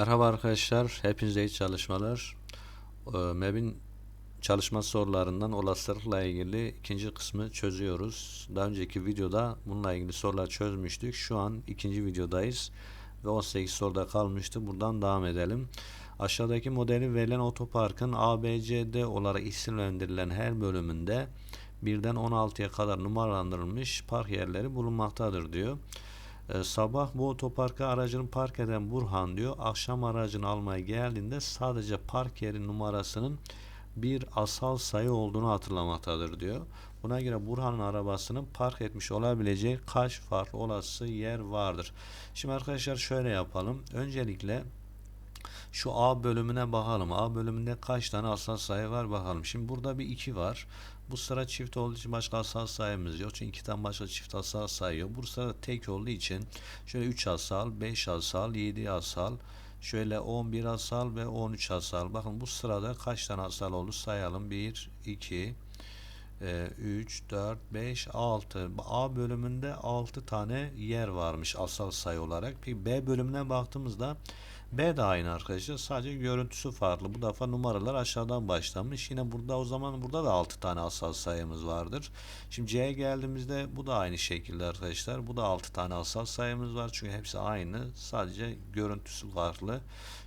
Merhaba arkadaşlar, hepinize iyi çalışmalar. Ee, MEB'in çalışma sorularından olasılıkla ilgili ikinci kısmı çözüyoruz. Daha önceki videoda bununla ilgili sorular çözmüştük. Şu an ikinci videodayız ve 18 soruda kalmıştı. Buradan devam edelim. Aşağıdaki modeli verilen otoparkın ABCD olarak isimlendirilen her bölümünde birden 16'ya kadar numaralandırılmış park yerleri bulunmaktadır diyor. Ee, sabah bu otoparka aracını park eden Burhan diyor. Akşam aracını almaya geldiğinde sadece park yeri numarasının bir asal sayı olduğunu hatırlamaktadır diyor. Buna göre Burhan'ın arabasının park etmiş olabileceği kaç farklı olası yer vardır? Şimdi arkadaşlar şöyle yapalım. Öncelikle şu A bölümüne bakalım. A bölümünde kaç tane asal sayı var bakalım. Şimdi burada bir 2 var. Bu sıra çift olduğu için başka asal sayımız yok. Çünkü 2'den başka çift asal sayı yok. Bu sıra tek olduğu için şöyle 3 asal, 5 asal, 7 asal, şöyle 11 asal ve 13 asal. Bakın bu sırada kaç tane asal oldu sayalım. 1, 2, 3, 4, 5, 6. A bölümünde 6 tane yer varmış asal sayı olarak. Peki B bölümüne baktığımızda B de aynı arkadaşlar. Sadece görüntüsü farklı. Bu defa numaralar aşağıdan başlamış. Yine burada o zaman burada da 6 tane asal sayımız vardır. Şimdi C'ye geldiğimizde bu da aynı şekilde arkadaşlar. Bu da 6 tane asal sayımız var. Çünkü hepsi aynı. Sadece görüntüsü farklı.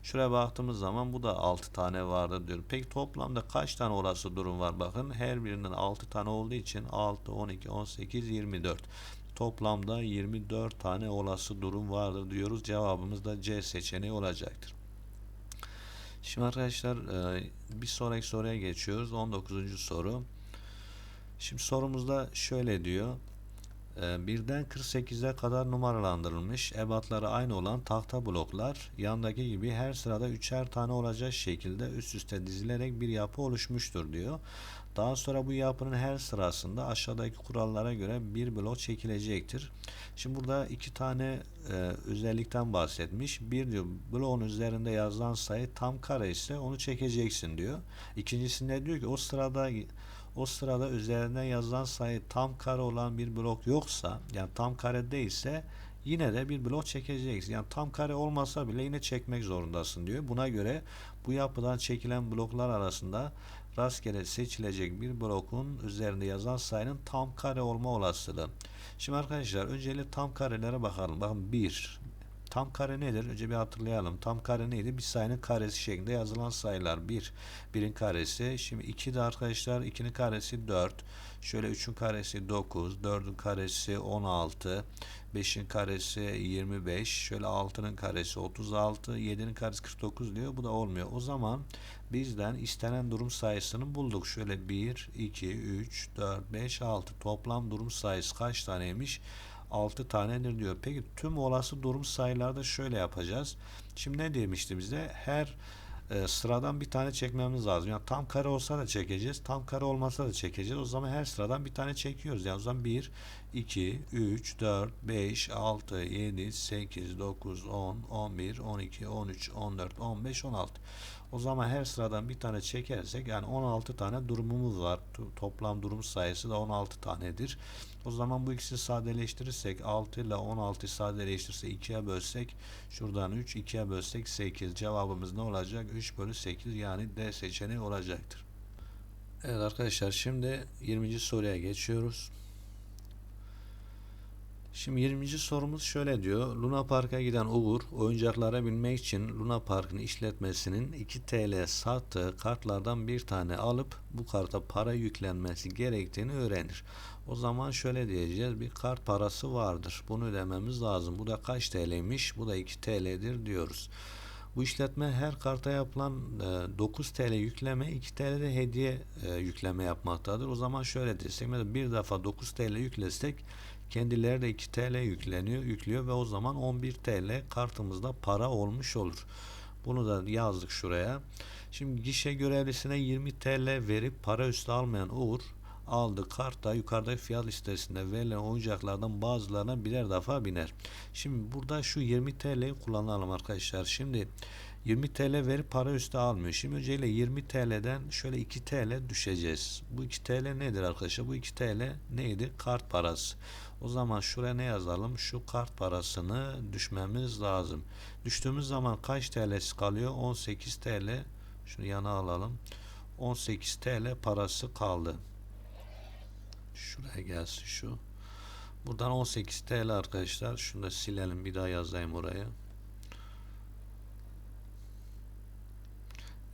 Şuraya baktığımız zaman bu da 6 tane vardır diyor. Peki toplamda kaç tane olası durum var? Bakın her birinden 6 tane olduğu için 6, 12, 18, 24. Toplamda 24 tane olası durum vardır diyoruz. Cevabımız da C seçeneği olacaktır. Şimdi arkadaşlar e, bir sonraki soruya geçiyoruz. 19. soru. Şimdi sorumuzda şöyle diyor. E, birden 48'e kadar numaralandırılmış ebatları aynı olan tahta bloklar yandaki gibi her sırada üçer tane olacak şekilde üst üste dizilerek bir yapı oluşmuştur diyor. Daha sonra bu yapının her sırasında aşağıdaki kurallara göre bir blok çekilecektir. Şimdi burada iki tane e, özellikten bahsetmiş. Bir diyor bloğun üzerinde yazılan sayı tam kare ise onu çekeceksin diyor. İkincisinde diyor ki o sırada o sırada üzerinde yazılan sayı tam kare olan bir blok yoksa yani tam kare değilse yine de bir blok çekeceksin. Yani tam kare olmasa bile yine çekmek zorundasın diyor. Buna göre bu yapıdan çekilen bloklar arasında rastgele seçilecek bir blokun üzerinde yazan sayının tam kare olma olasılığı. Şimdi arkadaşlar öncelikle tam karelere bakalım. Bakın 1. Tam kare nedir? Önce bir hatırlayalım. Tam kare neydi? Bir sayının karesi şeklinde yazılan sayılar. 1. 1. 1'in karesi. Şimdi 2 de arkadaşlar 2'nin karesi 4. Şöyle 3'ün karesi 9. 4'ün karesi 16. 5'in karesi 25. Şöyle 6'nın karesi 36. 7'nin karesi 49 diyor. Bu da olmuyor. O zaman bizden istenen durum sayısını bulduk. Şöyle 1, 2, 3, 4, 5, 6. Toplam durum sayısı kaç taneymiş? 6 tanedir diyor. Peki tüm olası durum sayılarda şöyle yapacağız. Şimdi ne demişti bize? Her e, sıradan bir tane çekmemiz lazım. Yani tam kare olsa da çekeceğiz. Tam kare olmasa da çekeceğiz. O zaman her sıradan bir tane çekiyoruz. Yani o zaman 1, 2, 3, 4, 5, 6, 7, 8, 9, 10, 11, 12, 13, 14, 15, 16. O zaman her sıradan bir tane çekersek yani 16 tane durumumuz var. Toplam durum sayısı da 16 tanedir. O zaman bu ikisini sadeleştirirsek 6 ile 16 sadeleştirirse 2'ye bölsek şuradan 3 2'ye bölsek 8 cevabımız ne olacak? 3 bölü 8 yani D seçeneği olacaktır. Evet arkadaşlar şimdi 20. soruya geçiyoruz. Şimdi 20. sorumuz şöyle diyor. Luna Park'a giden Uğur oyuncaklara binmek için Luna Park'ın işletmesinin 2 TL sattığı kartlardan bir tane alıp bu karta para yüklenmesi gerektiğini öğrenir. O zaman şöyle diyeceğiz. Bir kart parası vardır. Bunu ödememiz lazım. Bu da kaç TL'ymiş? Bu da 2 TL'dir diyoruz. Bu işletme her karta yapılan e, 9 TL yükleme 2 TL de hediye e, yükleme yapmaktadır. O zaman şöyle desek bir defa 9 TL yüklesek kendileri de 2 TL yükleniyor, yüklüyor ve o zaman 11 TL kartımızda para olmuş olur. Bunu da yazdık şuraya. Şimdi gişe görevlisine 20 TL verip para üstü almayan Uğur aldı kartta yukarıda fiyat listesinde verilen oyuncaklardan bazılarına birer defa biner. Şimdi burada şu 20 TL'yi kullanalım arkadaşlar. Şimdi 20 TL verip para üstü almıyor. Şimdi öncelikle 20 TL'den şöyle 2 TL düşeceğiz. Bu 2 TL nedir arkadaşlar? Bu 2 TL neydi? Kart parası. O zaman şuraya ne yazalım? Şu kart parasını düşmemiz lazım. Düştüğümüz zaman kaç TL'si kalıyor? 18 TL. Şunu yana alalım. 18 TL parası kaldı. Şuraya gelsin şu. Buradan 18 TL arkadaşlar. Şunu da silelim. Bir daha yazayım oraya.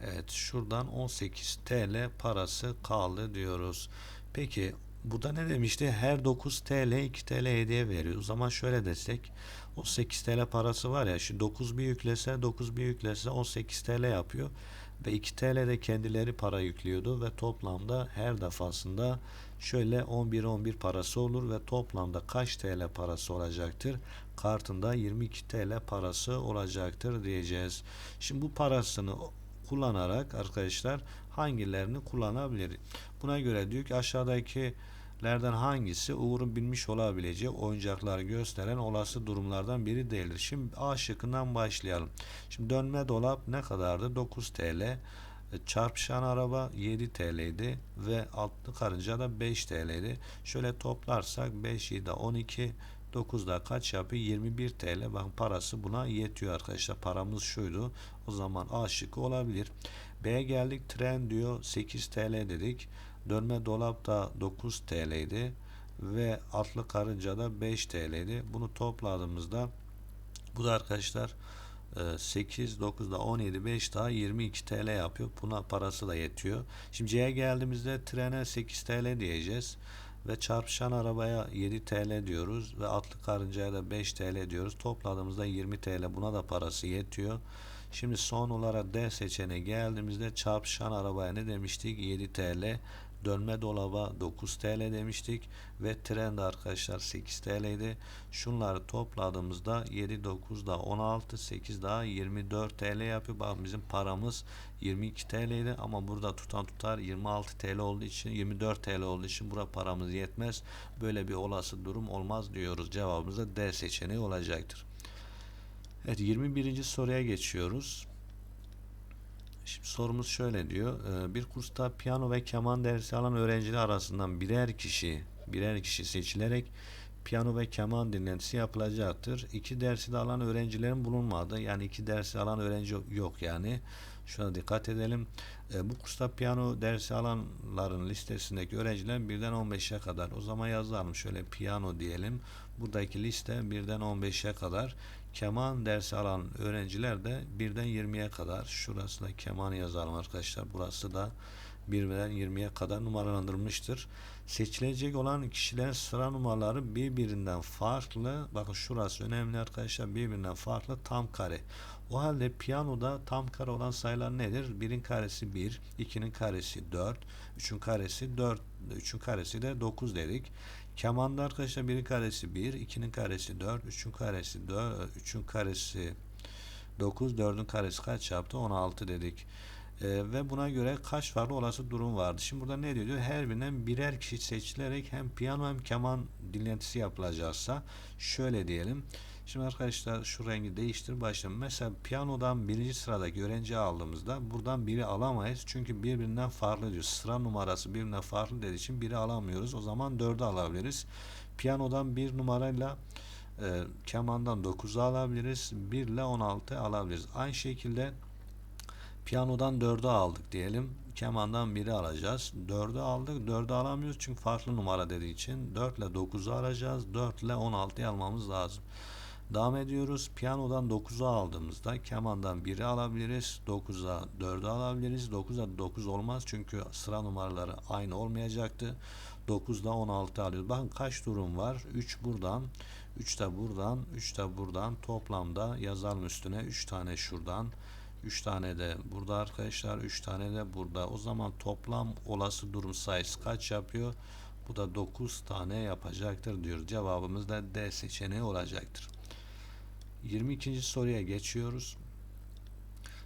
Evet şuradan 18 TL parası kaldı diyoruz. Peki burada ne demişti? Her 9 TL 2 TL hediye veriyor. O zaman şöyle desek o 8 TL parası var ya şu 9 bir yüklese 9 bir yüklese 18 TL yapıyor ve 2 TL de kendileri para yüklüyordu ve toplamda her defasında şöyle 11 11 parası olur ve toplamda kaç TL parası olacaktır? Kartında 22 TL parası olacaktır diyeceğiz. Şimdi bu parasını kullanarak arkadaşlar hangilerini kullanabilir? Buna göre diyor ki aşağıdakilerden hangisi Uğur'un bilmiş olabileceği oyuncakları gösteren olası durumlardan biri değildir. Şimdi A şıkkından başlayalım. Şimdi dönme dolap ne kadardı? 9 TL. E, çarpışan araba 7 TL'ydi ve altlı karınca da 5 TL'ydi. Şöyle toplarsak 5 7 12 9'da kaç yapıyor? 21 TL. Bakın parası buna yetiyor arkadaşlar. Paramız şuydu. O zaman A şıkkı olabilir. B'ye geldik. Tren diyor 8 TL dedik. Dönme dolap da 9 TL'ydi. Ve atlı karınca da 5 TL'ydi. Bunu topladığımızda bu da arkadaşlar 8, 9 da 17, 5 daha 22 TL yapıyor. Buna parası da yetiyor. Şimdi C'ye geldiğimizde trene 8 TL diyeceğiz ve çarpışan arabaya 7 TL diyoruz ve atlı karıncaya da 5 TL diyoruz. Topladığımızda 20 TL buna da parası yetiyor. Şimdi son olarak D seçeneği geldiğimizde çarpışan arabaya ne demiştik? 7 TL. Dönme dolaba 9 TL demiştik ve tren de arkadaşlar 8 TL'ydi. Şunları topladığımızda 7 9 da 16 8 daha 24 TL yapıyor. Bak bizim paramız 22 TL'ydi ama burada tutan tutar 26 TL olduğu için 24 TL olduğu için bura paramız yetmez. Böyle bir olası durum olmaz diyoruz. Cevabımız da D seçeneği olacaktır. Evet 21. soruya geçiyoruz. Şimdi sorumuz şöyle diyor. Ee, bir kursta piyano ve keman dersi alan öğrenciler arasından birer kişi birer kişi seçilerek piyano ve keman dinletisi yapılacaktır. İki dersi de alan öğrencilerin bulunmadı. Yani iki dersi alan öğrenci yok yani. Şuna dikkat edelim. E, bu kursta piyano dersi alanların listesindeki öğrenciler birden 15'e kadar. O zaman yazalım şöyle piyano diyelim. Buradaki liste birden 15'e kadar. Keman dersi alan öğrenciler de birden 20'ye kadar. Şurası da keman yazalım arkadaşlar. Burası da birden 20'ye kadar numaralandırılmıştır. Seçilecek olan kişilerin sıra numaraları birbirinden farklı. Bakın şurası önemli arkadaşlar. Birbirinden farklı tam kare. O halde piyanoda tam kare olan sayılar nedir? 1'in karesi 1, 2'nin karesi 4, 3'ün karesi 4, 3'ün karesi de 9 dedik. Kemanda arkadaşlar 1'in karesi 1, 2'nin karesi 4, 3'ün karesi 4, 3'ün karesi 9, 4'ün karesi kaç yaptı? 16 dedik. Ee, ve buna göre kaç farklı olası durum vardı. Şimdi burada ne diyor? Her birinden birer kişi seçilerek hem piyano hem keman dinletisi yapılacaksa şöyle diyelim. Şimdi arkadaşlar şu rengi değiştir başlayalım. Mesela piyanodan birinci sıradaki öğrenci aldığımızda buradan biri alamayız. Çünkü birbirinden farklı diyor. Sıra numarası birbirinden farklı dediği için biri alamıyoruz. O zaman dördü alabiliriz. Piyanodan bir numarayla e, kemandan 9'u alabiliriz. 1 ile 16 alabiliriz. Aynı şekilde piyanodan 4'ü aldık diyelim. Kemandan biri alacağız. 4'ü aldık. 4'ü alamıyoruz çünkü farklı numara dediği için 4 ile 9'u alacağız. 4 ile 16'yı almamız lazım. Devam ediyoruz. Piyanodan 9'u aldığımızda kemandan 1'i alabiliriz. 9'a 4'ü alabiliriz. 9'a 9 olmaz çünkü sıra numaraları aynı olmayacaktı. 9'da 16 alıyoruz. Bakın kaç durum var? 3 buradan, 3 de buradan, 3 de buradan. Toplamda yazalım üstüne 3 tane şuradan. 3 tane de burada arkadaşlar. 3 tane de burada. O zaman toplam olası durum sayısı kaç yapıyor? Bu da 9 tane yapacaktır diyor. Cevabımız da D seçeneği olacaktır. 22. soruya geçiyoruz.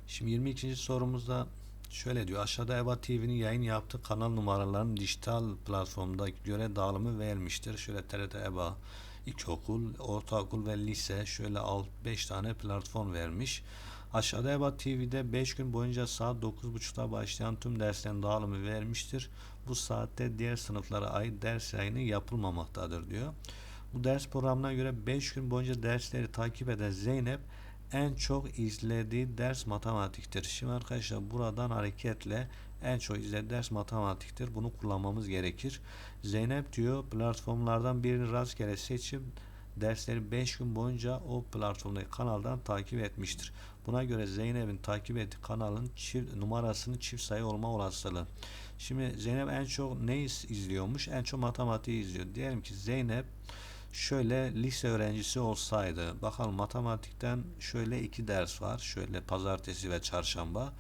Şimdi 22. sorumuzda şöyle diyor. Aşağıda EBA TV'nin yayın yaptığı kanal numaralarının dijital platformda göre dağılımı verilmiştir. Şöyle TRT EBA ilkokul, ortaokul ve lise şöyle 5 tane platform vermiş. Aşağıda EBA TV'de 5 gün boyunca saat 9.30'da başlayan tüm derslerin dağılımı vermiştir. Bu saatte diğer sınıflara ait ders yayını yapılmamaktadır diyor. Bu ders programına göre 5 gün boyunca dersleri takip eden Zeynep en çok izlediği ders matematiktir. Şimdi arkadaşlar buradan hareketle en çok izlediği ders matematiktir. Bunu kullanmamız gerekir. Zeynep diyor platformlardan birini rastgele seçip dersleri 5 gün boyunca o platformdaki kanaldan takip etmiştir. Buna göre Zeynep'in takip ettiği kanalın çift, numarasının çift sayı olma olasılığı. Şimdi Zeynep en çok ne izliyormuş? En çok matematiği izliyor. Diyelim ki Zeynep şöyle lise öğrencisi olsaydı bakalım matematikten şöyle iki ders var şöyle pazartesi ve çarşamba.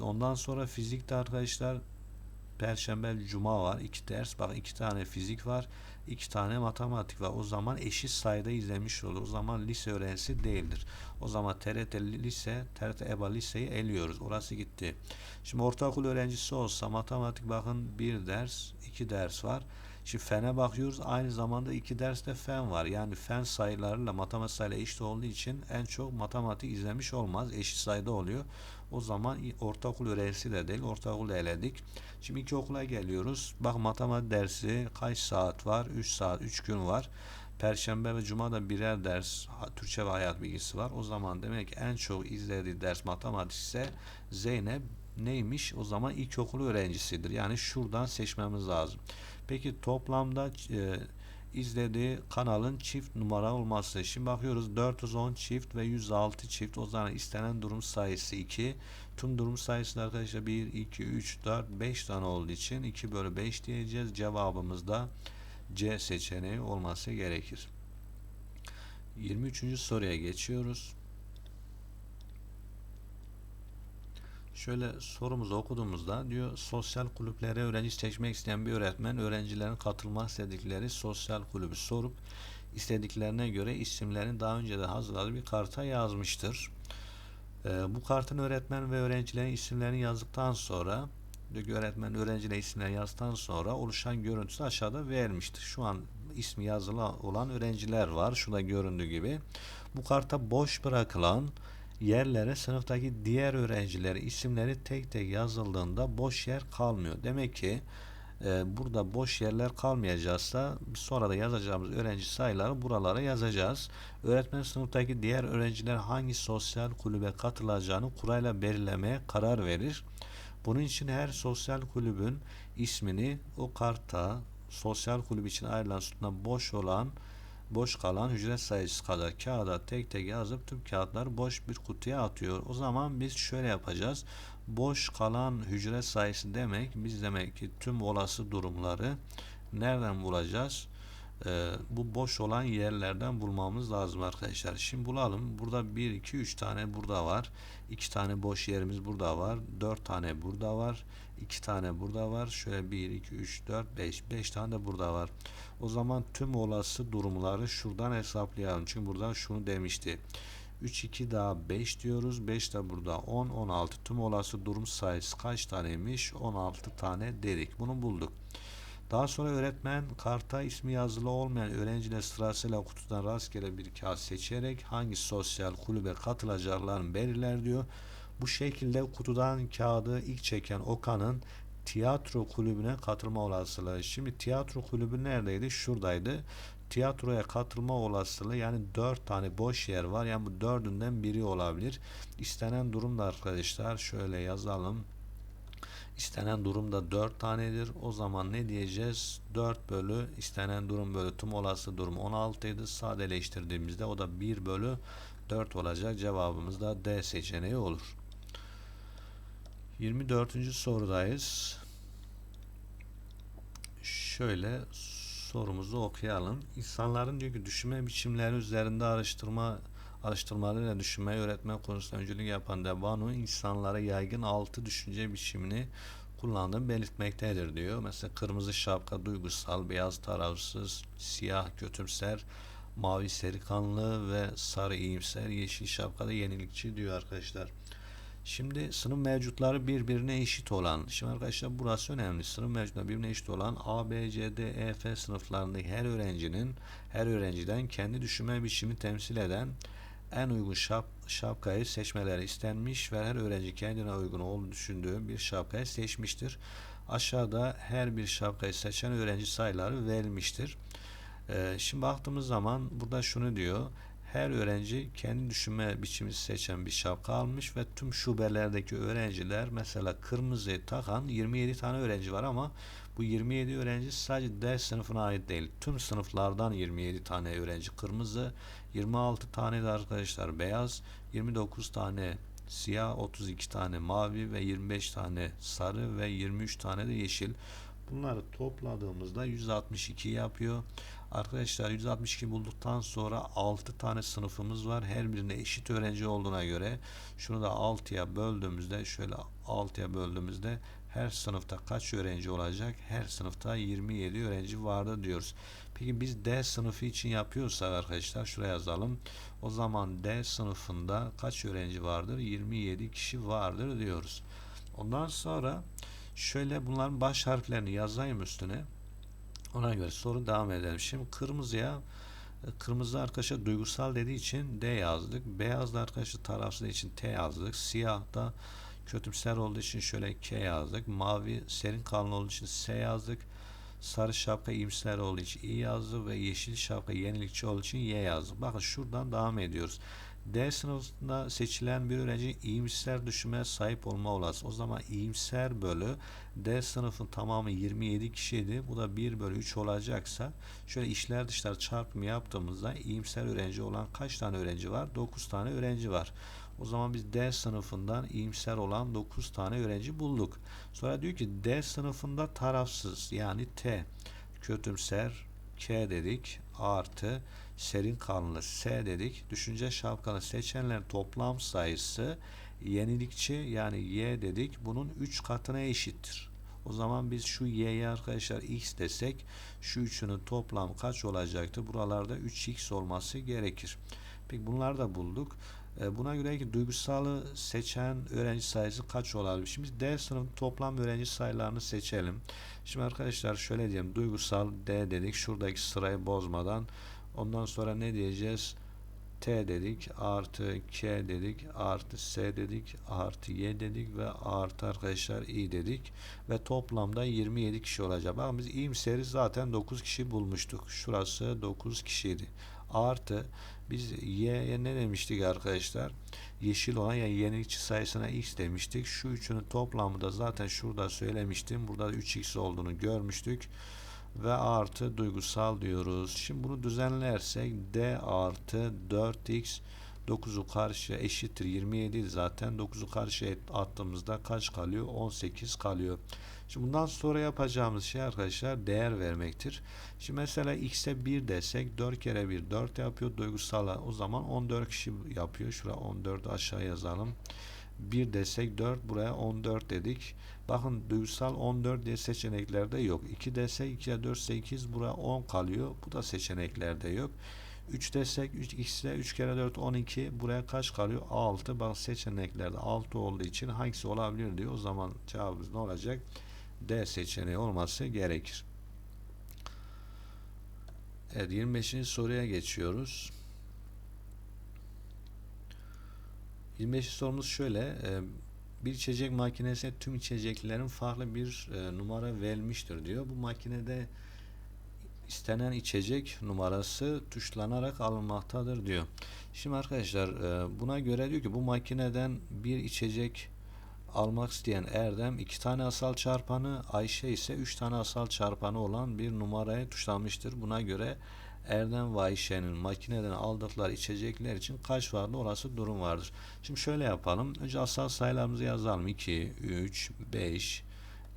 Ondan sonra fizikte arkadaşlar perşembe cuma var iki ders. Bak iki tane fizik var iki tane matematik var. O zaman eşit sayıda izlemiş olur. O zaman lise öğrencisi değildir. O zaman TRT lise TRT EBA liseyi eliyoruz. Orası gitti. Şimdi ortaokul öğrencisi olsa matematik bakın bir ders iki ders var Şimdi fene bakıyoruz. Aynı zamanda iki derste fen var. Yani fen sayılarıyla matematik eşit olduğu için en çok matematik izlemiş olmaz. Eşit sayıda oluyor. O zaman ortaokul öğrencisi de değil. Ortaokulu eledik. Şimdi iki okula geliyoruz. Bak matematik dersi kaç saat var? 3 saat, 3 gün var. Perşembe ve Cuma da birer ders Türkçe ve hayat bilgisi var. O zaman demek en çok izlediği ders matematik ise Zeynep neymiş? O zaman ilkokul öğrencisidir. Yani şuradan seçmemiz lazım. Peki toplamda e, izlediği kanalın çift numara olması. Şimdi bakıyoruz 410 çift ve 106 çift. O zaman istenen durum sayısı 2. Tüm durum sayısı arkadaşlar 1, 2, 3, 4, 5 tane olduğu için 2 bölü 5 diyeceğiz. Cevabımız da C seçeneği olması gerekir. 23. soruya geçiyoruz. Şöyle sorumuzu okuduğumuzda diyor sosyal kulüplere öğrenci seçmek isteyen bir öğretmen öğrencilerin katılmak istedikleri sosyal kulübü sorup istediklerine göre isimlerini daha önce de hazırladığı bir karta yazmıştır. Ee, bu kartın öğretmen ve öğrencilerin isimlerini yazdıktan sonra öğretmen öğrencilerin isimlerini yazdıktan sonra oluşan görüntüsü aşağıda vermiştir. Şu an ismi yazılı olan öğrenciler var. Şurada göründüğü gibi. Bu karta boş bırakılan yerlere sınıftaki diğer öğrenciler isimleri tek tek yazıldığında boş yer kalmıyor. Demek ki e, burada boş yerler kalmayacaksa sonra da yazacağımız öğrenci sayıları buralara yazacağız. Öğretmen sınıftaki diğer öğrenciler hangi sosyal kulübe katılacağını kurayla belirlemeye karar verir. Bunun için her sosyal kulübün ismini o karta sosyal kulüp için ayrılan sütuna boş olan boş kalan hücre sayısı kadar kağıda tek tek yazıp tüm kağıtları boş bir kutuya atıyor. O zaman biz şöyle yapacağız. Boş kalan hücre sayısı demek biz demek ki tüm olası durumları nereden bulacağız? Ee, bu boş olan yerlerden bulmamız lazım arkadaşlar. Şimdi bulalım. Burada 1, 2, 3 tane burada var. 2 tane boş yerimiz burada var. 4 tane burada var. 2 tane burada var. Şöyle 1, 2, 3, 4, 5. 5 tane de burada var. O zaman tüm olası durumları şuradan hesaplayalım. Çünkü buradan şunu demişti. 3, 2 daha 5 diyoruz. 5 de burada 10, 16. Tüm olası durum sayısı kaç taneymiş? 16 tane dedik. Bunu bulduk. Daha sonra öğretmen karta ismi yazılı olmayan öğrenciler sırasıyla kutudan rastgele bir kağıt seçerek hangi sosyal kulübe katılacaklarını belirler diyor. Bu şekilde kutudan kağıdı ilk çeken Okan'ın tiyatro kulübüne katılma olasılığı. Şimdi tiyatro kulübü neredeydi? Şuradaydı. Tiyatroya katılma olasılığı yani dört tane boş yer var. Yani bu dördünden biri olabilir. İstenen durumda arkadaşlar şöyle yazalım. İstenen durum da 4 tanedir. O zaman ne diyeceğiz? 4 bölü istenen durum bölü tüm olası durum 16 idi. Sadeleştirdiğimizde o da 1 bölü 4 olacak. Cevabımız da D seçeneği olur. 24. sorudayız. Şöyle sorumuzu okuyalım. İnsanların diyor ki düşünme biçimleri üzerinde araştırma araştırmalarıyla düşünmeyi öğretme konusunda öncülük yapan Debano insanlara yaygın altı düşünce biçimini kullandığını belirtmektedir diyor. Mesela kırmızı şapka duygusal, beyaz tarafsız, siyah kötümser, mavi serikanlı ve sarı iyimser, yeşil şapka da yenilikçi diyor arkadaşlar. Şimdi sınıf mevcutları birbirine eşit olan, şimdi arkadaşlar burası önemli. Sınıf mevcutları birbirine eşit olan A, B, C, D, E, F sınıflarındaki her öğrencinin, her öğrenciden kendi düşünme biçimi temsil eden en uygun şap, şapkayı seçmeleri istenmiş ve her öğrenci kendine uygun olduğunu düşündüğü bir şapkayı seçmiştir. Aşağıda her bir şapkayı seçen öğrenci sayıları verilmiştir. Ee, şimdi baktığımız zaman burada şunu diyor. Her öğrenci kendi düşünme biçimi seçen bir şapka almış ve tüm şubelerdeki öğrenciler mesela kırmızı takan 27 tane öğrenci var ama bu 27 öğrenci sadece D sınıfına ait değil. Tüm sınıflardan 27 tane öğrenci kırmızı, 26 tane de arkadaşlar beyaz, 29 tane siyah, 32 tane mavi ve 25 tane sarı ve 23 tane de yeşil. Bunları topladığımızda 162 yapıyor. Arkadaşlar 162 bulduktan sonra 6 tane sınıfımız var. Her birinde eşit öğrenci olduğuna göre şunu da 6'ya böldüğümüzde şöyle 6'ya böldüğümüzde her sınıfta kaç öğrenci olacak? Her sınıfta 27 öğrenci vardı diyoruz. Peki biz D sınıfı için yapıyorsak arkadaşlar şuraya yazalım. O zaman D sınıfında kaç öğrenci vardır? 27 kişi vardır diyoruz. Ondan sonra şöyle bunların baş harflerini yazayım üstüne. Ona göre soru devam edelim. Şimdi kırmızıya kırmızı arkadaşa duygusal dediği için D yazdık. Beyazlı arkadaşa tarafsız için T yazdık. Siyah da kötümser olduğu için şöyle K yazdık. Mavi serin kanlı olduğu için S yazdık. Sarı şapka iyimser olduğu için İ yazdık ve yeşil şapka yenilikçi olduğu için Y yazdık. Bakın şuradan devam ediyoruz. D sınıfında seçilen bir öğrenci iyimser düşünmeye sahip olma olası. O zaman iyimser bölü D sınıfın tamamı 27 kişiydi. Bu da 1 bölü 3 olacaksa şöyle işler dışlar çarpımı yaptığımızda iyimser öğrenci olan kaç tane öğrenci var? 9 tane öğrenci var. O zaman biz D sınıfından iyimser olan 9 tane öğrenci bulduk. Sonra diyor ki D sınıfında tarafsız yani T kötümser K dedik artı serin kanlı S dedik. Düşünce şapkanı seçenlerin toplam sayısı yenilikçi yani Y dedik. Bunun 3 katına eşittir. O zaman biz şu y'ye arkadaşlar x desek şu üçünün toplam kaç olacaktı? Buralarda 3x olması gerekir. Peki bunları da bulduk. Buna göre ki duygusalı seçen öğrenci sayısı kaç olabilir? Şimdi D sınıf toplam öğrenci sayılarını seçelim. Şimdi arkadaşlar şöyle diyelim. Duygusal D dedik. Şuradaki sırayı bozmadan. Ondan sonra ne diyeceğiz? T dedik, artı K dedik, artı S dedik, artı Y dedik ve artı arkadaşlar I dedik. Ve toplamda 27 kişi olacak. Bakın biz iyimseri zaten 9 kişi bulmuştuk. Şurası 9 kişiydi. Artı biz Y'ye ne demiştik arkadaşlar? Yeşil olan yani yenilikçi sayısına X demiştik. Şu üçünün toplamı da zaten şurada söylemiştim. Burada 3X olduğunu görmüştük ve artı duygusal diyoruz. Şimdi bunu düzenlersek D artı 4x 9'u karşıya eşittir 27 zaten. 9'u karşıya attığımızda kaç kalıyor? 18 kalıyor. Şimdi bundan sonra yapacağımız şey arkadaşlar değer vermektir. Şimdi mesela x'e 1 desek 4 kere 1 4 yapıyor. Duygusal o zaman 14 kişi yapıyor. Şuraya 14 aşağı yazalım 1 desek 4 buraya 14 dedik. Bakın duygusal 14 diye seçeneklerde yok. 2 desek 2'ye 4 8 buraya 10 kalıyor. Bu da seçeneklerde yok. 3 desek 3 x'e 3 kere 4 12 buraya kaç kalıyor? 6. Bak seçeneklerde 6 olduğu için hangisi olabilir diyor. O zaman cevabımız ne olacak? D seçeneği olması gerekir. Evet 25. soruya geçiyoruz. 25. sorumuz şöyle. E, bir içecek makinesine tüm içeceklerin farklı bir e, numara verilmiştir diyor. Bu makinede istenen içecek numarası tuşlanarak alınmaktadır diyor. Şimdi arkadaşlar e, buna göre diyor ki bu makineden bir içecek almak isteyen Erdem iki tane asal çarpanı Ayşe ise üç tane asal çarpanı olan bir numarayı tuşlamıştır. Buna göre Erdem ve Ayşe'nin makineden aldıkları içecekler için kaç vardı orası durum vardır. Şimdi şöyle yapalım. Önce asal sayılarımızı yazalım. 2, 3, 5,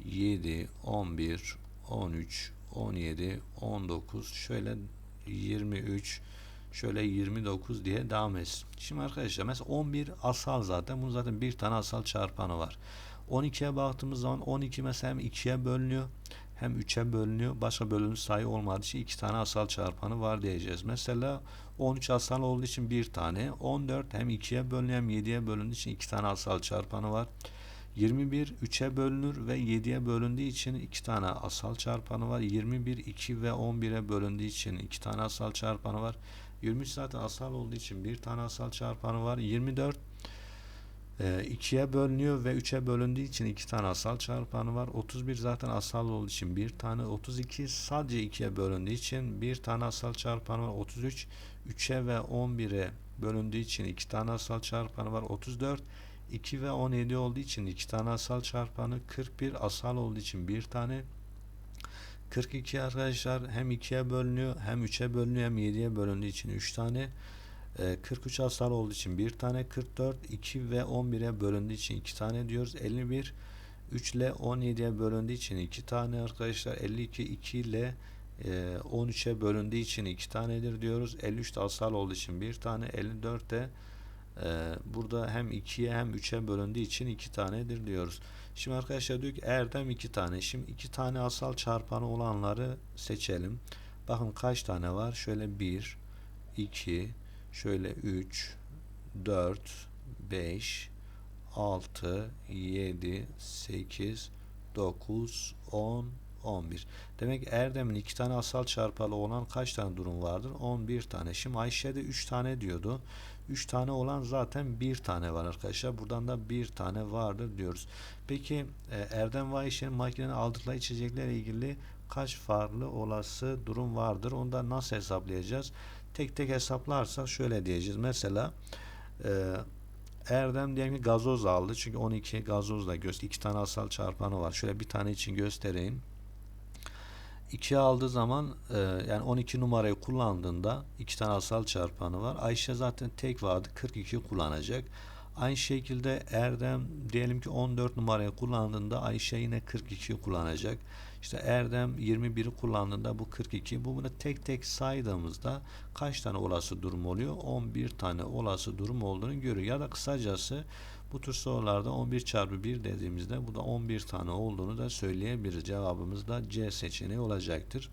7, 11, 13, 17, 19, şöyle 23, şöyle 29 diye devam etsin. Şimdi arkadaşlar mesela 11 asal zaten. Bunun zaten bir tane asal çarpanı var. 12'ye baktığımız zaman 12 mesela hem 2'ye bölünüyor hem 3'e bölünüyor. Başka bölünür sayı olmadığı için iki tane asal çarpanı var diyeceğiz. Mesela 13 asal olduğu için bir tane. 14 hem 2'ye bölünüyor hem 7'ye bölündüğü için iki tane asal çarpanı var. 21 3'e bölünür ve 7'ye bölündüğü için iki tane asal çarpanı var. 21 2 ve 11'e bölündüğü için iki tane asal çarpanı var. 23 zaten asal olduğu için bir tane asal çarpanı var. 24 e, 2'ye bölünüyor ve 3'e bölündüğü için iki tane asal çarpanı var. 31 zaten asal olduğu için bir tane. 32 sadece 2'ye bölündüğü için bir tane asal çarpanı var. 33 3'e ve 11'e bölündüğü için iki tane asal çarpanı var. 34 2 ve 17 olduğu için iki tane asal çarpanı. 41 asal olduğu için bir tane. 42 arkadaşlar hem 2'ye bölünüyor hem 3'e bölünüyor hem 7'ye bölündüğü için 3 tane. E, 43 asal olduğu için bir tane. 44 2 ve 11'e bölündüğü için 2 tane diyoruz. 51 3 ile 17'ye bölündüğü için 2 tane arkadaşlar. 52 2 ile e, 13'e bölündüğü için 2 tanedir diyoruz. 53 de asal olduğu için bir tane. 54 de e, burada hem 2'ye hem 3'e bölündüğü için 2 tanedir diyoruz. Şimdi arkadaşlar diyor ki Erdem 2 tane. Şimdi 2 tane asal çarpanı olanları seçelim. Bakın kaç tane var? Şöyle 1 2 şöyle 3 4 5 6 7 8 9 10 11. Demek Erdem'in iki tane asal çarpalı olan kaç tane durum vardır? 11 tane. Şimdi Ayşe'de 3 tane diyordu. 3 tane olan zaten bir tane var arkadaşlar. Buradan da bir tane vardır diyoruz. Peki e, Erdem ve Ayşe'nin makinenin aldıkları içeceklerle ilgili kaç farklı olası durum vardır? Onu da nasıl hesaplayacağız? Tek tek hesaplarsak şöyle diyeceğiz. Mesela e, Erdem diyelim ki gazoz aldı. Çünkü 12 gazozla göster. iki tane asal çarpanı var. Şöyle bir tane için göstereyim. 2 aldığı zaman e, yani 12 numarayı kullandığında iki tane asal çarpanı var. Ayşe zaten tek vardı 42 kullanacak. Aynı şekilde Erdem diyelim ki 14 numarayı kullandığında Ayşe yine 42 kullanacak. İşte Erdem 21'i kullandığında bu 42. Bu bunu tek tek saydığımızda kaç tane olası durum oluyor? 11 tane olası durum olduğunu görüyor. Ya da kısacası bu tür sorularda 11 çarpı 1 dediğimizde bu da 11 tane olduğunu da söyleyebiliriz. Cevabımız da C seçeneği olacaktır.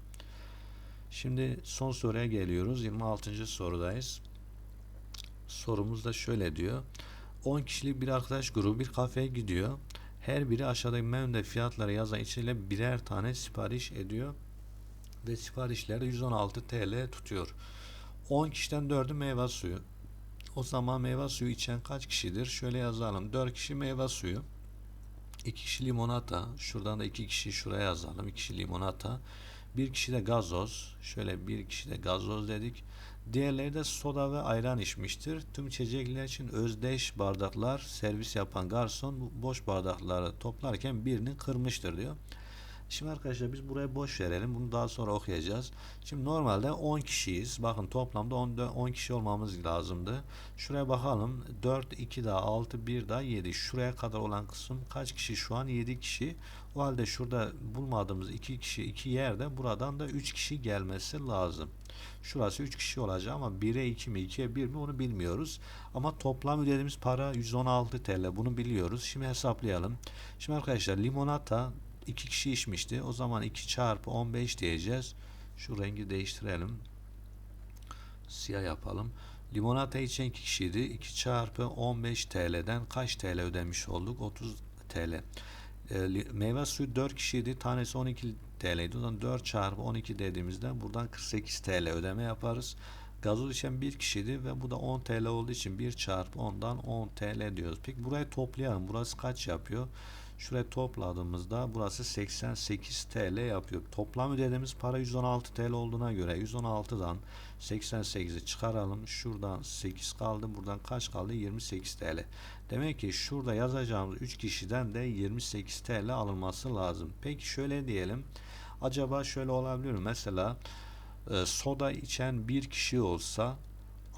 Şimdi son soruya geliyoruz. 26. sorudayız. Sorumuz da şöyle diyor. 10 kişilik bir arkadaş grubu bir kafeye gidiyor. Her biri aşağıdaki menüde fiyatları yazan içeriyle birer tane sipariş ediyor. Ve siparişleri 116 TL tutuyor. 10 kişiden 4'ü meyve suyu. O zaman meyve suyu içen kaç kişidir? Şöyle yazalım. 4 kişi meyve suyu. 2 kişi limonata. Şuradan da 2 kişi şuraya yazalım. 2 kişi limonata. 1 kişi de gazoz. Şöyle 1 kişi de gazoz dedik. Diğerleri de soda ve ayran içmiştir. Tüm içecekler için özdeş bardaklar servis yapan garson boş bardakları toplarken birini kırmıştır diyor. Şimdi arkadaşlar biz buraya boş verelim. Bunu daha sonra okuyacağız. Şimdi normalde 10 kişiyiz. Bakın toplamda 10, 10 kişi olmamız lazımdı. Şuraya bakalım. 4, 2 daha 6, 1 daha 7. Şuraya kadar olan kısım kaç kişi şu an? 7 kişi. O halde şurada bulmadığımız 2 kişi 2 yerde buradan da 3 kişi gelmesi lazım. Şurası 3 kişi olacak ama 1'e 2 mi 2'ye 1 mi onu bilmiyoruz. Ama toplam ödediğimiz para 116 TL bunu biliyoruz. Şimdi hesaplayalım. Şimdi arkadaşlar limonata 2 kişi içmişti. O zaman 2 çarpı 15 diyeceğiz. Şu rengi değiştirelim. Siyah yapalım. Limonata içen 2 kişiydi. 2 çarpı 15 TL'den kaç TL ödemiş olduk? 30 TL. E, meyve suyu 4 kişiydi. Tanesi 12 TL'ydi. O zaman 4 çarpı 12 dediğimizde buradan 48 TL ödeme yaparız. Gazoz içen bir kişiydi ve bu da 10 TL olduğu için 1 çarpı 10'dan 10 TL diyoruz. Peki burayı toplayalım. Burası kaç yapıyor? Şuraya topladığımızda burası 88 TL yapıyor. Toplam ödediğimiz para 116 TL olduğuna göre 116'dan 88'i çıkaralım. Şuradan 8 kaldı. Buradan kaç kaldı? 28 TL. Demek ki şurada yazacağımız 3 kişiden de 28 TL alınması lazım. Peki şöyle diyelim. Acaba şöyle olabilir mi? Mesela e, soda içen bir kişi olsa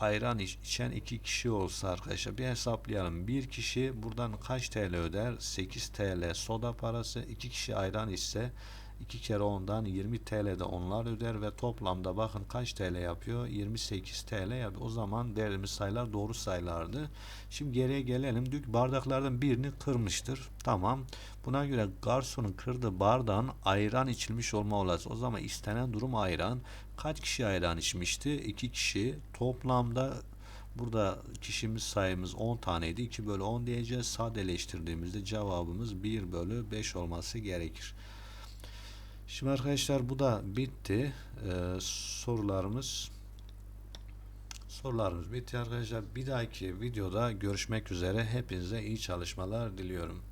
ayran içen iki kişi olsa arkadaşlar bir hesaplayalım. Bir kişi buradan kaç TL öder? 8 TL soda parası. iki kişi ayran içse 2 kere ondan 20 TL de onlar öder ve toplamda bakın kaç TL yapıyor? 28 TL yapıyor. O zaman değerimiz sayılar doğru sayılardı. Şimdi geriye gelelim. Dük bardaklardan birini kırmıştır. Tamam. Buna göre garsonun kırdığı bardağın ayran içilmiş olma olası. O zaman istenen durum ayran. Kaç kişi ayran içmişti? 2 kişi. Toplamda Burada kişimiz sayımız 10 taneydi. 2 bölü 10 diyeceğiz. Sadeleştirdiğimizde cevabımız 1 bölü 5 olması gerekir. Şimdi arkadaşlar bu da bitti. Ee, sorularımız Sorularımız bitti arkadaşlar. Bir dahaki videoda görüşmek üzere. Hepinize iyi çalışmalar diliyorum.